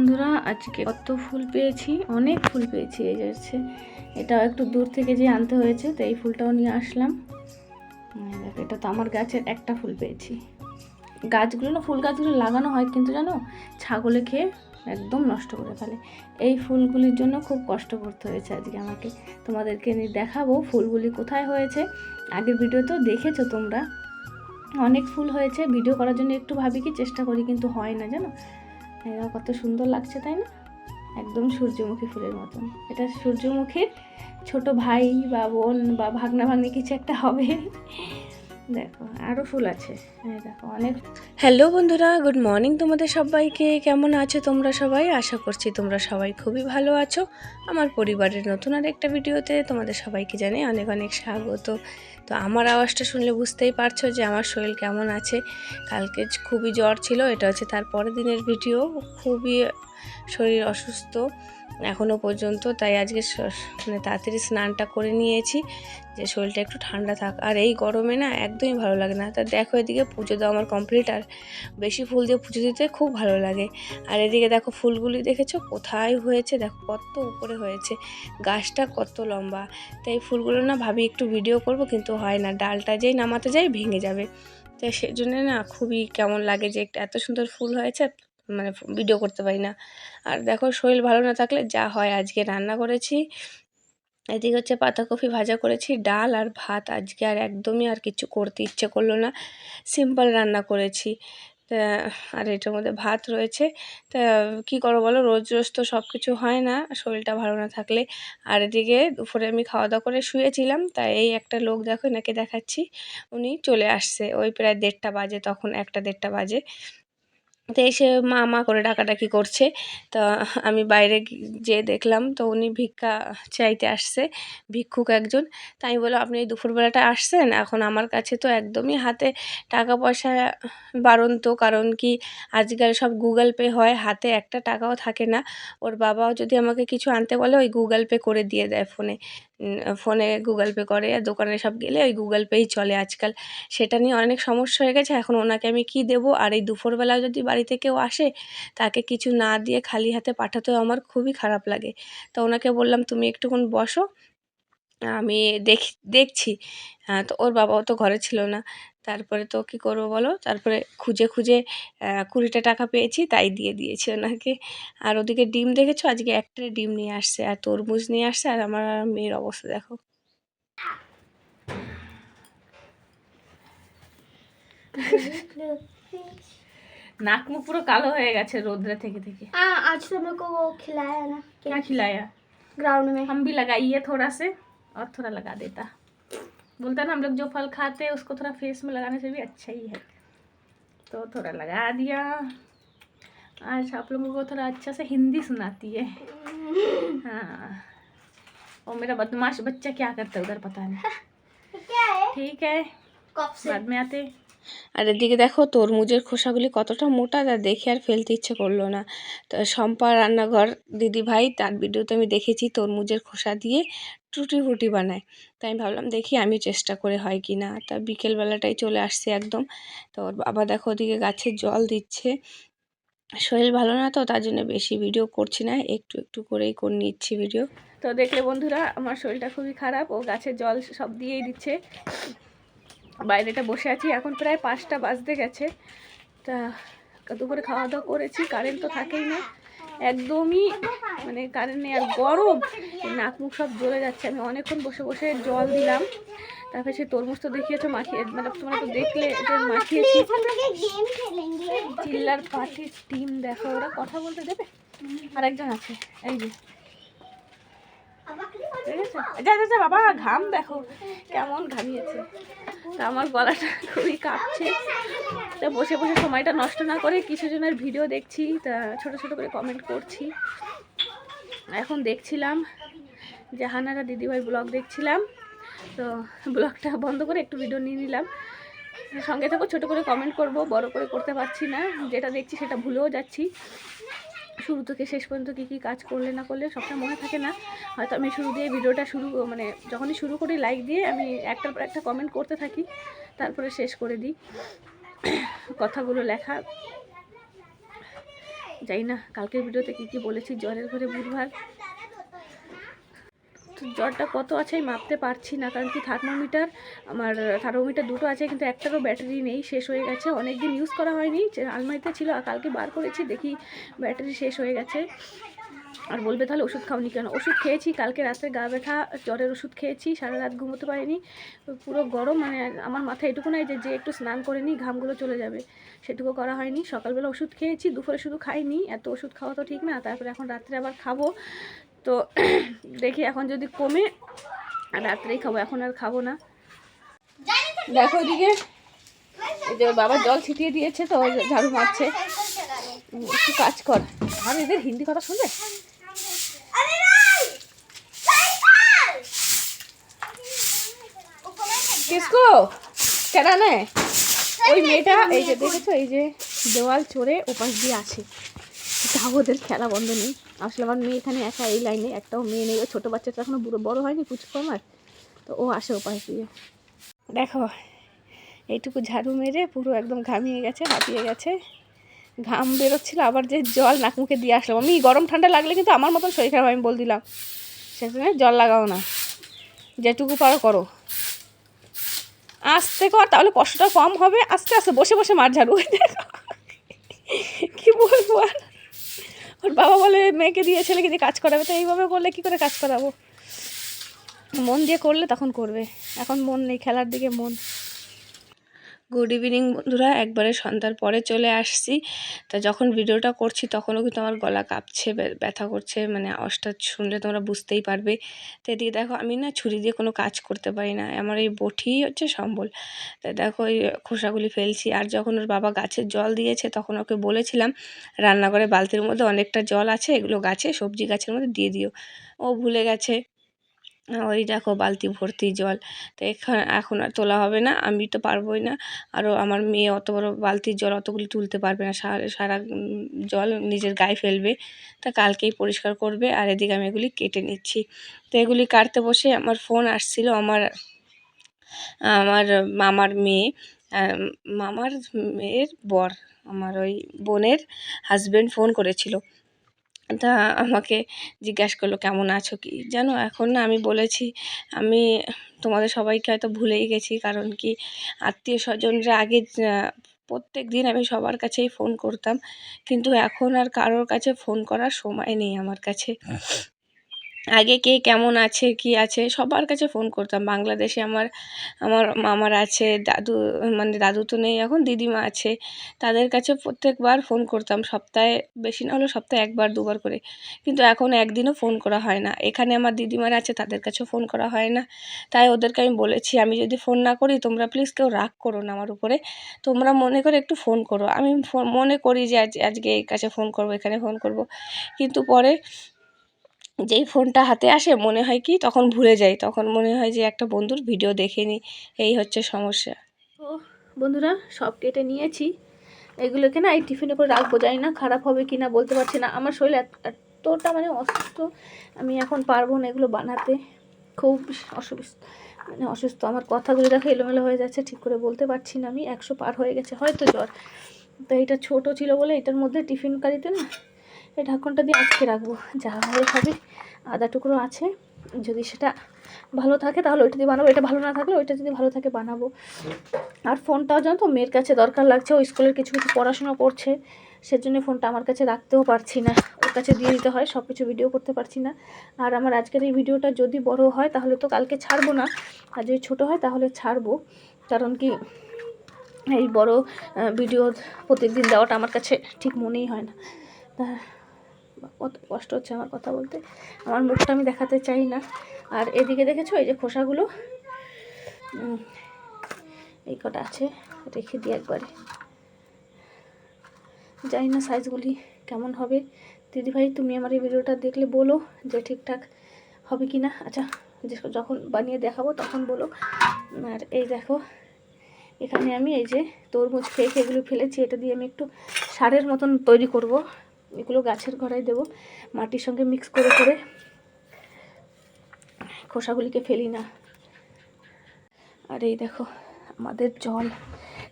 বন্ধুরা, আজকে কত ফুল পেয়েছি? অনেক ফুল পেয়েছি এই যাচ্ছে এটাও একটু দূর থেকে যে আনতে হয়েছে, তো এই ফুলটাও নিয়ে আসলাম। এটা তো আমার গাছের একটা ফুল পেয়েছি। গাছগুলো না, ফুল গাছগুলো লাগানো হয় কিন্তু জানো, ছাগলে খেয়ে একদম নষ্ট করে ফেলে। এই ফুলগুলির জন্য খুব কষ্ট করতে হয়েছে আজকে আমাকে। তোমাদেরকে নিয়ে দেখাবো ফুলগুলি কোথায় হয়েছে। আগের ভিডিও তো দেখেছ তোমরা? অনেক ফুল হয়েছে, ভিডিও করার জন্য একটু ভাবি কি, চেষ্টা করি কিন্তু হয় না, জানো? এরা কত সুন্দর লাগছে, তাই না? একদম সূর্যমুখী ফুলের মতন। এটা সূর্যমুখীর ছোট ভাই বা বোন বা ভাগনা ভাগ্নি কিছু একটা হবে। দেখো আরও ফুল আছে। দেখো, অনেক হ্যালো বন্ধুরা, গুড মর্নিং তোমাদের সবাইকে। কেমন আছো তোমরা সবাই? আশা করছি তোমরা সবাই খুবই ভালো আছো। আমার পরিবারের নতুন আর একটা ভিডিওতে তোমাদের সবাইকে জানাই অনেক অনেক স্বাগত। তো আমার আওয়াজটা শুনলে বুঝতেই পারছ যে আমার শরীর কেমন আছে। কালকে খুবই জ্বর ছিল, এটা হচ্ছে তার পরের দিনের ভিডিও। খুবই শরীর অসুস্থ। এখনও পর্যন্ত, তাই আজকে মানে তাড়াতাড়ি স্নানটা করে নিয়েছি, যে শরীরটা একটু ঠান্ডা থাক। আর এই গরমে না একদমই ভালো লাগে না। তা দেখো এদিকে পুজো দেওয়া আমার কমপ্লিট আর বেশি ফুল দিয়ে পুজো দিতে খুব ভালো লাগে। আর এদিকে দেখো ফুলগুলি দেখেছ? কোথায় হয়েছে? দেখো কত উপরে হয়েছে। গাছটা কত লম্বা। তাই ফুলগুলো না ভাবি একটু ভিডিও করব, কিন্তু হয় না। ডালটা যেই নামাতে যাই ভেঙে যাবে। তো সেজন্য না খুবই কেমন লাগে যে এত সুন্দর ফুল হয়েছে। মানে ভিডিও করতে পারি না। আর দেখো, শরীর ভালো না থাকলে যা হয় আজকে রান্না করেছি। এদিকে হচ্ছে পাতাকপি ভাজা করেছি, ডাল আর ভাত। আজকে আর একদমই আর কিছু করতে ইচ্ছে করল না। সিম্পল রান্না করেছি। আর এটার মধ্যে ভাত রয়েছে। তা, কী করো বলো? রোজ রোজ তো সব কিছু হয় না, শরীরটা ভালো না থাকলে। আর এদিকে দুপুরে আমি খাওয়া দাওয়া করে শুয়েছিলাম তাই এই একটা লোক দেখো, এনাকে দেখাচ্ছি। উনি চলে আসছে, ওই প্রায় দেড়টা বাজে, তখন একটা দেড়টা বাজে। তো এসে মা মা করে ডাকাডাকি করছে। তা আমি বাইরে যেয়ে দেখলাম, তো উনি ভিক্ষা চাইতে আসছে, ভিক্ষুক একজন। তাই আমি বললাম, আপনি দুপুরবেলাটা আসছেন? এখন আমার কাছে তো একদমই হাতে টাকা পয়সা বারন্ত। কারণ কি, আজকাল সব গুগল পে হয়, হাতে একটা টাকাও থাকে না। ওর বাবাও যদি আমাকে কিছু আনতে বলে, ওই গুগল পে করে দিয়ে দেয় ফোনে। ফোনে গুগল পে করে, আর দোকানে সব গেলে ওই গুগল পেই চলে আজকাল। সেটা নিয়ে অনেক সমস্যা হয়ে গেছে। এখন ওনাকে আমি কি দেব? আর এই দুপুরবেলা যদি বাড়িতে কেউ আসে, তাকে কিছু না দিয়ে খালি হাতে পাঠাতেও আমার খুবই খারাপ লাগে। তো ওনাকে বললাম, তুমি একটুক্ষণ বসো, আমি দেখ, দেখছি। তো ওর বাবাও তো ঘরে ছিল না। তারপরে তো কী করবো বলো তারপরে খুঁজে খুঁজে আহ, কুড়িটা টাকা পেয়েছি তাই দিয়ে দিয়েছি ওনাকে আর ওদিকে ডিম দেখেছো আজকে একটা ডিম নিয়ে আসছে আর তরমুজ নিয়ে আসছে আর আমার আর মেয়ের অবস্থা দেখো नाक मुंह पूरा कालो হয়ে গেছে রোদ্রে থেকে থেকে हाँ आज तो मेरे को वो खिलाया ना क्या खिलाया ग्राउंड में हम भी लगाइए थोड़ा से और थोड़ा लगा देता बोलता ना हम लोग जो फल खाते हैं उसको थोड़ा फेस में लगाने से भी अच्छा ही है तो थोड़ा लगा दिया आज आप लोगों को थोड़ा अच्छा से हिंदी सुनाती है हाँ और मेरा बदमाश बच्चा क्या करता है उधर पता नहीं क्या है ठीक है कब से बाद में आते আর এদিকে দেখো তরমুজের খোসাগুলি কতটা মোটা তা দেখে আর ফেলতে ইচ্ছে করলো না তো শম্পা রান্নাঘর দিদি ভাই তার ভিডিওতে আমি দেখেছি তরমুজের খোসা দিয়ে টুটি ফুটি বানায়। তাই আমি ভাবলাম, দেখি আমি চেষ্টা করে হয় কি না। তা বিকেলবেলাটাই চলে আসছে একদম। তো ওর বাবা দেখো ওদিকে গাছে জল দিচ্ছে। শরীর ভালো না তো, তার জন্য বেশি ভিডিও করছি না, একটু একটু করেই করে নিচ্ছি ভিডিও তো দেখলে বন্ধুরা, আমার শরীরটা খুবই খারাপ, ও গাছের জল সব দিয়েই দিচ্ছে। বাইরেটা বসে আছি, এখন প্রায় পাঁচটা বাজতে গেছে। তা দুপুরে খাওয়া দাওয়া করেছি কারেন্ট তো থাকেই না। একদমই মানে কারেন্ট নেই, আর গরম। নাক মুখ সব জ্বলে যাচ্ছে। আমি অনেকক্ষণ বসে বসে জল দিলাম। তারপরে সেই তরমুজ তো দেখিয়েছো, মাখিয়ে মানে তোমরা তো দেখলে মাখিয়েছি। চিল্লার পার্টির টিম দেখো, ওরা কথা বলতে দেবে? আর একজন আছে, এই যে। ঠিক আছে? যা যা, বাবা, ঘাম দেখো, কেমন ঘামিয়েছে। তা আমার গলাটা খুবই কাঁপছে। তা বসে বসে সময়টা নষ্ট না করে কিছু জনের ভিডিও দেখছি, তা ছোট ছোট করে কমেন্ট করছি। এখন দেখছিলাম জাহানারা দিদিভাই ব্লগ দেখছিলাম, তো ব্লগটা বন্ধ করে একটু ভিডিও নিয়ে নিলাম। সঙ্গে থাকো, ছোট করে কমেন্ট করব, বড় করে করতে পারছি না। যেটা দেখছি সেটা ভুলেও যাচ্ছি। শুরু থেকে শেষ পর্যন্ত কী কী কাজ করলে না করলে সবটা মনে থাকে না। হয়তো আমি শুরু দিয়ে ভিডিওটা শুরু মানে যখনই শুরু করি লাইক দিয়ে আমি একটার পর একটা কমেন্ট করতে থাকি, তারপরে শেষ করে দিই। কথাগুলো লেখা। যাই না, কালকের ভিডিওতে কী কী বলেছি? জ্বরের ঘরে বুধবার। জ্বরটা কত আছে আমি মাপতে পারছি না, কারণ কি থার্মোমিটার, আমার থার্মোমিটার দুটো আছে, কিন্তু একটারও ব্যাটারি নেই, শেষ হয়ে গেছে। অনেক দিন ইউজ করা হয়নি আলমারিতে ছিল, আর কালকে বার করেছি, দেখি ব্যাটারি শেষ হয়ে গেছে। আর বলবে তাহলে ওষুধ খাওনি কেন? ওষুধ খেয়েছি, কালকে রাত্রে গা ব্যথা, জ্বরের ওষুধ খেয়েছি, সারা রাত ঘুমোতে পারিনি, পুরো গরম মানে আমার মাথায় এটুকু নাই যে যে একটু স্নান করে নিই, ঘামগুলো চলে যাবে, সেটুকু করা হয়নি। সকালবেলা ওষুধ খেয়েছি, দুপুরে শুধু খাইনি, এত ওষুধ খাওয়া তো ঠিক না, তারপরে এখন রাত্রে আবার খাব। তো দেখি এখন যদি কমে, রাত্রেই খাব, এখন আর খাব না। দেখো ওদিকে যে বাবা জল ছিটিয়ে দিয়েছে তো ঝাড়ু মারছে। একটু কাজ কর। আর এদের হিন্দি কথা শুনবে? কিসকো কেনা নে? ওই মেয়েটা, এই যে দেখেছ, এই যে দেওয়াল চড়ে ওপাশ দিয়ে আসে তাও ওদের খেলা বন্ধ নেই। আসলে আমার মেয়ে এখানে একা এই লাইনে, একটাও মেয়ে নেই। ও ছোটো বাচ্চাটা এখনও বুড়ো, বড় হয়নি পুচকো আমার। তো ও আসে ওপাশ দিয়ে। দেখো, এইটুকু ঝাড়ু মেরে পুরো একদম ঘামিয়ে গেছে, হাঁপিয়ে গেছে। ঘাম বেরোচ্ছিল, আবার যে জল নাক মুখে দিয়ে আসলাম আমি গরম ঠান্ডা লাগলে কিন্তু আমার মতন শরীর খারাপ, আমি বল দিলাম। সেখানে জল লাগাও না। যেটুকু পারো করো। আস্তে কর, তাহলে কষ্টটা কম হবে। আস্তে আস্তে, বসে বসে মার ঝাড়ু। দেখো। কি বলব আর? ওর বাবা বলে, মেয়েকে দিয়ে ছেলেকে দিয়ে কাজ করাবে। তো এইভাবে করলে কী করে কাজ করাবো? মন দিয়ে করলে তখন করবে। এখন মন নেই, খেলার দিকে মন। গুড ইভিনিং বন্ধুরা। একবারে সন্ধ্যার পরে চলে আসছি। তা যখন ভিডিওটা করছি, তখনও কিন্তু আমার গলা কাঁপছে ব্যথা করছে মানে আওয়াজটা শুনলে তোমরা বুঝতেই পারবে। তো এদিকে দেখো, আমি না ছুরি দিয়ে কোনো কাজ করতে পারি না। আমার এই বটি হচ্ছে সম্বল। তা দেখো, এই খোসাগুলি ফেলছি। আর যখন ওর বাবা গাছের জল দিয়েছে, তখন ওকে বলেছিলাম, রান্নাঘরে বালতির মধ্যে অনেকটা জল আছে, এগুলো গাছে সবজি গাছের মধ্যে দিয়ে দিও। ও ভুলে গেছে। ওই দেখো বালতি ভর্তি জল। তো এখন এখন আর তোলা হবে না, আমি তো পারবোই না। আরও আমার মেয়ে অত বড় বালতির জল অতগুলি তুলতে পারবে না, সারা সারা জল নিজের গায়ে ফেলবে। তা কালকেই পরিষ্কার করবে, আর এদিকে আমি এগুলি কেটে নিচ্ছি। তো এগুলি কাটতে বসে আমার ফোন আসছিল আমার আমার মামার মেয়ে মামার মেয়ের বর, আমার ওই বোনের হাজব্যান্ড ফোন করেছিল। তা আমাকে জিজ্ঞাসা করল, কেমন আছো কি? জানো, এখন না আমি বলেছি, আমি তোমাদের সবাইকে হয়তো ভুলেই গেছি, কারণ কি আত্মীয় স্বজনরা আগে প্রত্যেক দিন আমি সবার কাছেই ফোন করতাম, কিন্তু এখন আর কারোর কাছে ফোন করার সময় নেই আমার কাছে। আগে কে কেমন আছে, কি আছে? সবার কাছে ফোন করতাম। বাংলাদেশে আমার আমার মামার আছে, দাদু মানে দাদু তো নেই এখন, দিদিমা আছে। তাদের কাছে প্রত্যেকবার ফোন করতাম। সপ্তাহে বেশি না হলেও সপ্তাহে একবার, দুবার করে। কিন্তু এখন একদিনও ফোন করা হয় না। এখানে আমার দিদিমারা আছে, তাদের কাছেও ফোন করা হয় না। তাই ওদেরকে আমি বলেছি, আমি যদি ফোন না করি, তোমরা প্লিজ কেউ রাগ করো না আমার উপরে। তোমরা মনে করে একটু ফোন করো। আমি মনে করি যে আজ, আজকে এই কাছে ফোন করব, এখানে ফোন করব। কিন্তু পরে যেই ফোনটা হাতে আসে মনে হয় কি তখন ভুলে যাই। তখন মনে হয় যে একটা বন্ধুর ভিডিও দেখে নিই এই হচ্ছে সমস্যা। তো বন্ধুরা, সব কেটে নিয়েছি। এগুলোকে না এই টিফিনে করে রাখব। জানি না খারাপ হবে কি না বলতে পারছি না। আমার শরীর এত- এতটা মানে অসুস্থ। আমি এখন পারব না এগুলো বানাতে। খুব অসুস্থ মানে অসুস্থ। আমার কথাগুলো দেখো এলোমেলো হয়ে যাচ্ছে। ঠিক করে বলতে পারছি না আমি। একশো পার হয়ে গেছে। হয়তো জ্বর। তো এটা ছোট ছিল বলে এটার মধ্যে টিফিন কারিতে না এই ঢাকনটা দিয়ে আটকে রাখব। যা হয় হবে, আদা টুকরো আছে। যদি সেটা ভালো থাকে তাহলে ওইটা দিয়ে বানাবো। এটা ভালো না থাকলে ওইটা যদি ভালো থাকে বানাবো। আর ফোনটাও জানো তো, মেয়ের কাছে দরকার লাগছে। ও স্কুলের কিছু কিছু পড়াশোনা করছে। সেজন্য ফোনটা আমার কাছে রাখতেও পারছি না। ওর কাছে দিয়ে দিতে হয় সব কিছু ভিডিও করতে পারছি না। আর আমার আজকের এই ভিডিওটা যদি বড় হয় তাহলে তো কালকে ছাড়বো না। আর যদি ছোটো হয় তাহলে ছাড়বো। কারণ কি, এই বড় ভিডিও প্রতিদিন দেওয়াটা আমার কাছে ঠিক মনেই হয় না। কত কষ্ট হচ্ছে আমার কথা বলতে। আমার মুখটা আমি দেখাতে চাই না। আর এদিকে দেখেছ, এই যে খোসাগুলো? এই কটা আছে, রেখে দিই একবারে। জানি না সাইজগুলি কেমন হবে। দিদিভাই, তুমি আমার এই ভিডিওটা দেখলে বলো যে ঠিকঠাক হবে কি না আচ্ছা যখন বানিয়ে দেখাবো তখন বলো। আর এই দেখো, এখানে আমি এই যে তরমুজ ফেক এগুলো ফেলেছি, এটা দিয়ে আমি একটু সারের মতন তৈরি করব। এগুলো গাছের ঘরায় দেবো। মাটির সঙ্গে মিক্স করে করে খোসাগুলিকে ফেলি না। আর এই দেখো, আমাদের জল,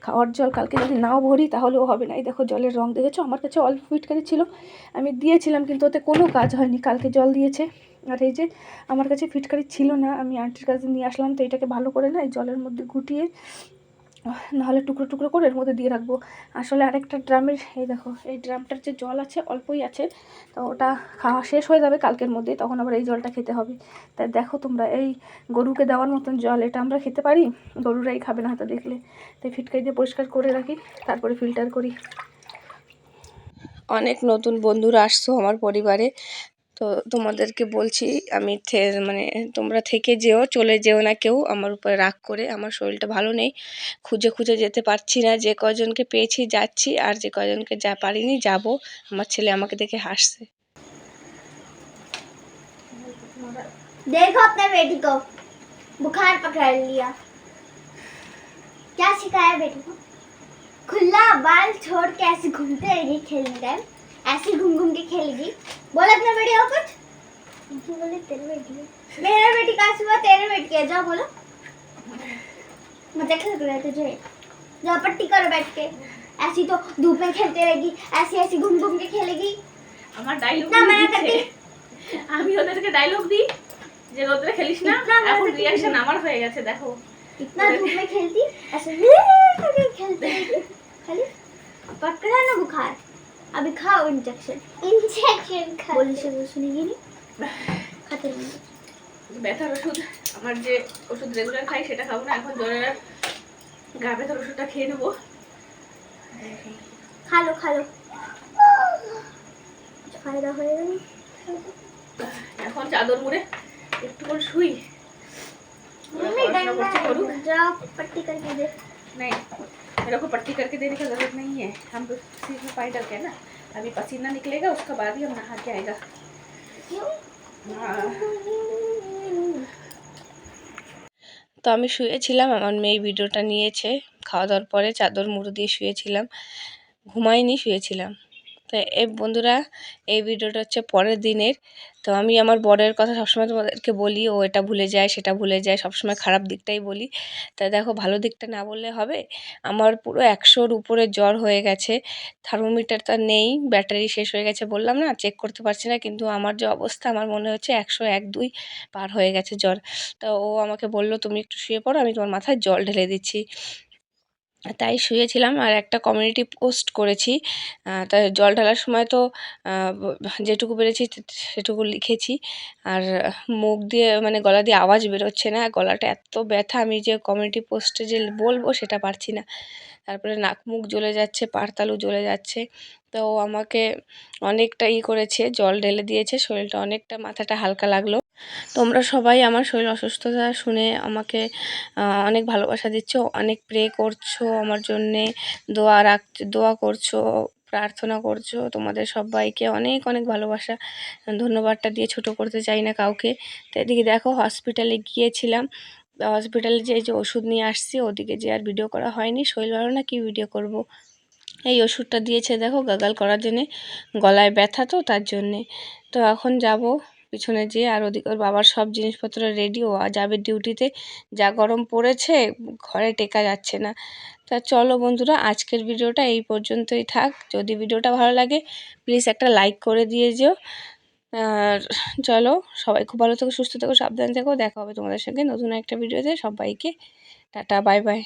খাওয়ার জল কালকে যদি নাও ভরি তাহলেও হবে না। এই দেখো, জলের রং দেখেছ? আমার কাছে অল্প ফিটকারি ছিল। আমি দিয়েছিলাম কিন্তু ওতে কোনো কাজ হয়নি, কালকে জল দিয়েছে। আর এই যে, আমার কাছে ফিটকারি ছিল না, আমি আন্টির কাছে নিয়ে আসলাম, তো এটাকে ভালো করে না এই জলের মধ্যে গুটিয়ে নাহলে টুকরো টুকরো করে এর মধ্যে দিয়ে রাখব। আসলে আরেকটা ড্রামের, এই দেখো, এই ড্রামটার যে জল আছে, অল্পই আছে, তো ওটা খাওয়া শেষ হয়ে যাবে কালকের মধ্যেই তখন আবার এই জলটা খেতে হবে। তাই দেখো তোমরা, এই গরুকে দেওয়ার মতন জল, এটা আমরা খেতে পারি? গরুরাই খাবে না হয়তো দেখলে। তাই ফিটকাই দিয়ে পরিষ্কার করে রাখি, তারপরে ফিল্টার করি। অনেক নতুন বন্ধুরা আসছো আমার পরিবারে। তো তোমাদেরকে বলছি আমি থে- মানে তোমরা থেকে যেও চলে যেও না কেউ আমার উপরে রাগ করে আমার শরীরটা ভালো নেই খুঁজে খুঁজে যেতে পারছি না যে কজনকে পেয়েছি যাচ্ছি আর যে কজনকে যা পারিনি যাব আমার ছেলে আমাকে দেখে হাসছে देखो अपने बेटी को बुखार पकड़ लिया क्या सिखाया बेटी को खुला बाल छोड़ के ऐसे घूमते रहेगी खेलने टाइम ऐसे घूम घूम के खेलेगी बोल अपने बेटी को कुछ क्यों बोले तेरे बेटी है मेरा बेटी कहाँ से हुआ तेरे बेटी है जाओ बोलो मजाक लग रहा है तुझे जाओ पट्टी करो बैठ के ऐसी तो धूप में खेलते रहेगी ऐसी ऐसी घूम घूम के खेलेगी আমার ডায়লগ না, মানে করতে- আমি ওদেরকে ডায়লগ দিই যে রোদ্রে খেলিস না না, না, এখন করতে- রিয়াকশন আমার হয়ে গেছে দেখো इतना धूप में खेलती ऐसे करके खेलती रहेगी खाली पकड़ा ना बुखार अभी खाओ इंजेक्शन इंजेक्शन खा बोली से वो सुनेगी नहीं खाते रहेंगे ব্যথার ওষুধ আমার যে ওষুধ রেগুলার খাই সেটা খাবো না এখন জ্বরের আর গা ব্যথার ওষুধটা খেয়ে নেবো खा लो खा लो कुछ फायदा होएगा नहीं এখন চাদর মুড়ে একটু করে শুই ওরা मम्मी পড়াশোনা করছে করুক डंडा जाओ पट्टी करके दे नहीं मेरे को पट्टी करके देने की जरूरत नहीं है हम तो सिर में पाई डालते हैं ना अभी पसीना निकलेगा उसके बाद ही हम नहा के आएगा क्यों हाँ। তো আমি শুয়েছিলাম আমার মেয়ে ভিডিওটা নিয়েছে খাওয়া দাওয়ার পরে চাদর মুড়ো দিয়ে শুয়েছিলাম ঘুমাইনি শুয়েছিলাম তো এই বন্ধুরা, এই ভিডিওটা হচ্ছে পরের দিনের। তো আমি আমার বরের কথা সবসময় তোমাদেরকে বলি, ও এটা ভুলে যায়, সেটা ভুলে যায়, সবসময় খারাপ দিকটাই বলি। তা দেখো, ভালো দিকটা না বললে হবে? আমার পুরো একশোর উপরে জ্বর হয়ে গেছে থার্মোমিটার তো নেই, ব্যাটারি শেষ হয়ে গেছে বললাম না চেক করতে পারছি না, কিন্তু আমার যে অবস্থা, আমার মনে হচ্ছে একশো এক দুই পার হয়ে গেছে জ্বর। তা ও আমাকে বলল, তুমি একটু শুয়ে পড়ো, আমি তোমার মাথায় জল ঢেলে দিচ্ছি। তাই শুয়েছিলাম আর একটা কমিউনিটি পোস্ট করেছি। তাই জল ঢালার সময় তো যেটুকু পেরেছি সেটুকু লিখেছি। আর মুখ দিয়ে মানে গলা দিয়ে আওয়াজ বেরোচ্ছে না, গলাটা এত ব্যথা, আমি যে কমিউনিটি পোস্টে যে বলব সেটা পারছি না। তারপরে নাক মুখ জ্বলে যাচ্ছে পারতালু জ্বলে যাচ্ছে। তো আমাকে অনেকটা ই করেছে, জল ঢেলে দিয়েছে, শরীরটা অনেকটা, মাথাটা হালকা লাগল। তোমরা সবাই আমার শরীর অসুস্থতা শুনে আমাকে অনেক ভালোবাসা দিচ্ছ, অনেক প্রে করছ আমার জন্যে, দোয়া রাখ, দোয়া করছ, প্রার্থনা করছ। তোমাদের সবাইকে অনেক অনেক ভালোবাসা, ধন্যবাদটা দিয়ে ছোট করতে চাই না কাউকে। তো এদিকে দেখো হসপিটালে গিয়েছিলাম। হসপিটালে যে যে ওষুধ নিয়ে আসছি, ওদিকে যে আর ভিডিও করা হয়নি। শরীর ভালো না, কি ভিডিও করব। এই ওষুধটা দিয়েছে দেখো গাগাল করার জন্যে। গলায় ব্যথা তো তার জন্যে। তো এখন যাব পিছনে যেয়ে আর ওদিকে, ওর বাবার সব জিনিসপত্র রেডি ও যাবে ডিউটিতে যা গরম পড়েছে, ঘরে টেকা যাচ্ছে না। তা চলো বন্ধুরা, আজকের ভিডিওটা এই পর্যন্তই থাক। যদি ভিডিওটা ভালো লাগে প্লিজ একটা লাইক করে দিয়ে যেও। আর চলো, সবাই খুব ভালো থেকো, সুস্থ থেকো, সাবধান থেকো। দেখা হবে তোমাদের সঙ্গে নতুন একটা ভিডিওতে। সবাইকে, টাটা বাই বাই